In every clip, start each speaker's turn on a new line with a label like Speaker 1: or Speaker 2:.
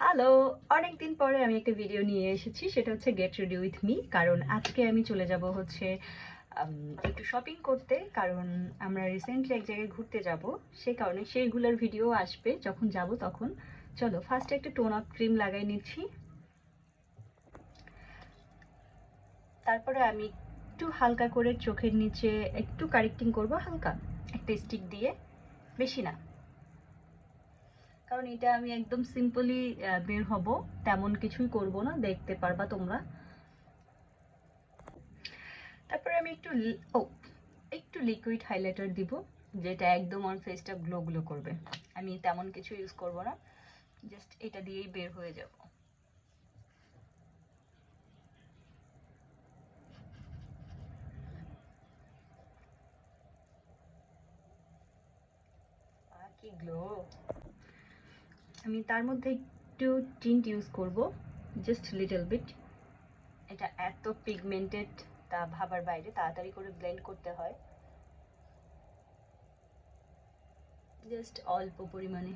Speaker 1: Hello অনেকদিন পরে আমি একটা ভিডিও নিয়ে এসেছি, সেটা হচ্ছে গেট রেডি উইথ মি কারণ আজকে আমি চলে যাব হচ্ছে একটু শপিং করতে, কারণ আমরা রিসেন্টলি এক জায়গায় ঘুরতে যাব সেই কারণে সেইগুলোর ভিডিও আসবে, যখন যাব তখন। চলো ফার্স্টে একটা টোন আপ ক্রিম লাগাই নিচ্ছি। তারপরে আমি একটু হালকা করে চোখের নিচে একটু কারেক্টিং করব, হালকা, একটা স্টিক দিয়ে, বেশি না। কারণ এটা আমি একদম সিম্পলি বের হব। তেমন কিছুই করব না, দেখতে পারবা তোমরা। তারপরে আমি একটু ও, একটু লিকুইড হাইলাইটার দিব, যেটা একদম আমার ফেসটা গ্লো গ্লো করবে। আমি তেমন কিছু ইউজ করব না জাস্ট এটা দিয়েই বের হয়ে যাব। কি গ্লো আমি তার মধ্যে একটু টিন্ট ইউজ করব জাস্ট লিটল বিট এটা এত পিগমেন্টেড তা ভাবার বাইরে তাড়াতাড়ি করে ব্লেন্ড করতে হয়। জাস্ট অল্প পরিমাণে।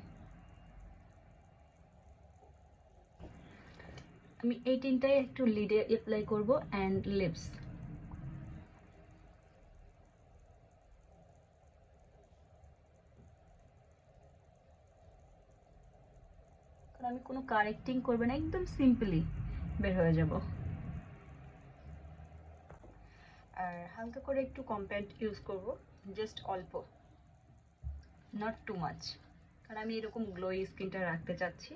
Speaker 1: আমি এই টিনটাই একটু লিডে অ্যাপ্লাই করব অ্যান্ড লিপস আমি কোনো কারেক্টিং করবে না, একদম সিম্পলি বের হয়ে যাব। আর হালকা করে একটু কম্প্যাক্ট ইউজ করব জাস্ট অল্প নট টু মাচ কারণ আমি এরকম গ্লোই স্কিনটা রাখতে চাচ্ছি।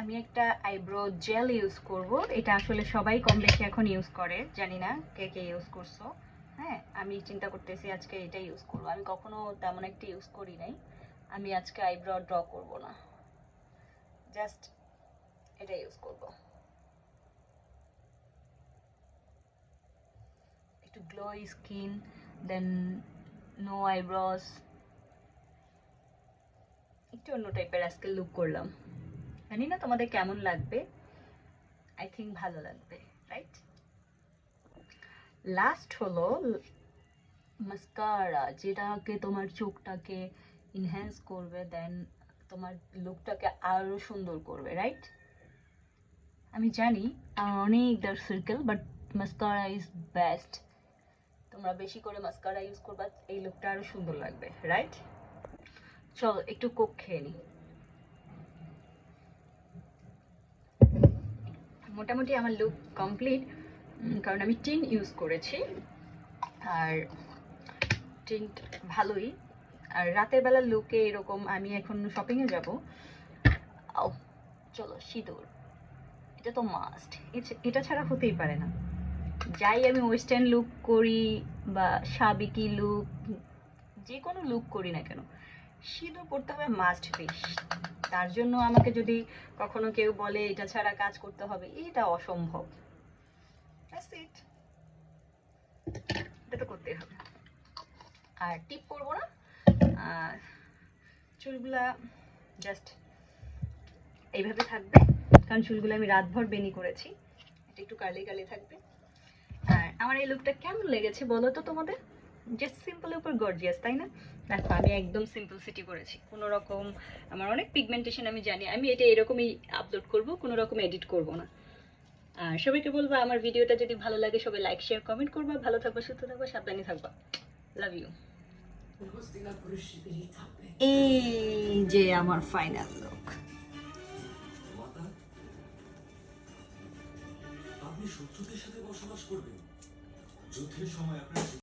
Speaker 1: আমি একটা আইব্রো জেল ইউজ করব, এটা আসলে সবাই কম বেশি এখন ইউজ করে, জানি না কে কে ইউজ করছ। হ্যাঁ আমি চিন্তা করতেছি আজকে এটা ইউজ করব। আমি কখনো তেমন একটা ইউজ করি নাই। আমি আজকে আইব্রো ড্র করব না। জাস্ট এটা ইউজ করব। একটু glow skin then no eyebrows একটু অন্য টাইপের আজকে লুক করলাম। জানি না তোমাদের কেমন লাগবে। আই থিঙ্ক ভালো লাগবে রাইট লাস্ট হলো মাস্কারা যেটাকে তোমার চোখটাকে ইনহ্যান্স করবে দেন তোমার লুকটাকে আরও সুন্দর করবে রাইট আমি জানি অনেক dark circle but mascara is best তোমরা বেশি করে মাস্কারা ইউজ করবা, এই লুকটা আরও সুন্দর লাগবে রাইট চলো, একটু কোক খেয়ে নিই মোটামুটি আমার লুক কমপ্লিট কারণ আমি টিন ইউজ করেছি। আর টিন্ট ভালোই। আর রাতের বেলা লুকে এরকম আমি এখন শপিংয়ে যাব। ও চলো, সিঁদুর। এটা তো মাস্ট এটা ছাড়া হতেই পারে না। যাই আমি ওয়েস্টার্ন লুক করি বা সাবিকি লুক যে কোনো লুক করি না কেন, সিঁদুর পড়তে হবে মাস্ট পিস তার জন্য আমাকে যদি কখনো কেউ বলে, এটা ছাড়া কাজ করতে হবে, এটা অসম্ভব। It. এটা তো করতেই হবে। আর টিপ করব না। আর চুলগুলা জাস্ট এইভাবে থাকবে। কারণ চুলগুলো আমি রাতভর বেনি করেছি। এটা একটু কালি কালি থাকবে। আর আমার এই লুকটা কেমন লেগেছে বলো তো তোমাদের? জাস্ট সিম্পলের উপর গর্জিয়াস তাই না? দেখো, আমি একদম সিম্পল সিটি করেছি। কোনো রকম আমার অনেক পিগমেন্টেশন আমি জানি। আমি এটা এরকমই আপলোড করব, কোনো রকম এডিট করব না। আর সবাইকে বলব, আমার ভিডিওটা যদি ভালো লাগে, সবাই লাইক শেয়ার কমেন্ট করবা। ভালো থাকবা, সুস্থ থাকবা, সাবধানে থাকবা। লাভ ইউ এই যে আমার ফাইনাল লুক
Speaker 2: সাথে বসবাস করবেন? যুদ্ধের সময় আপনার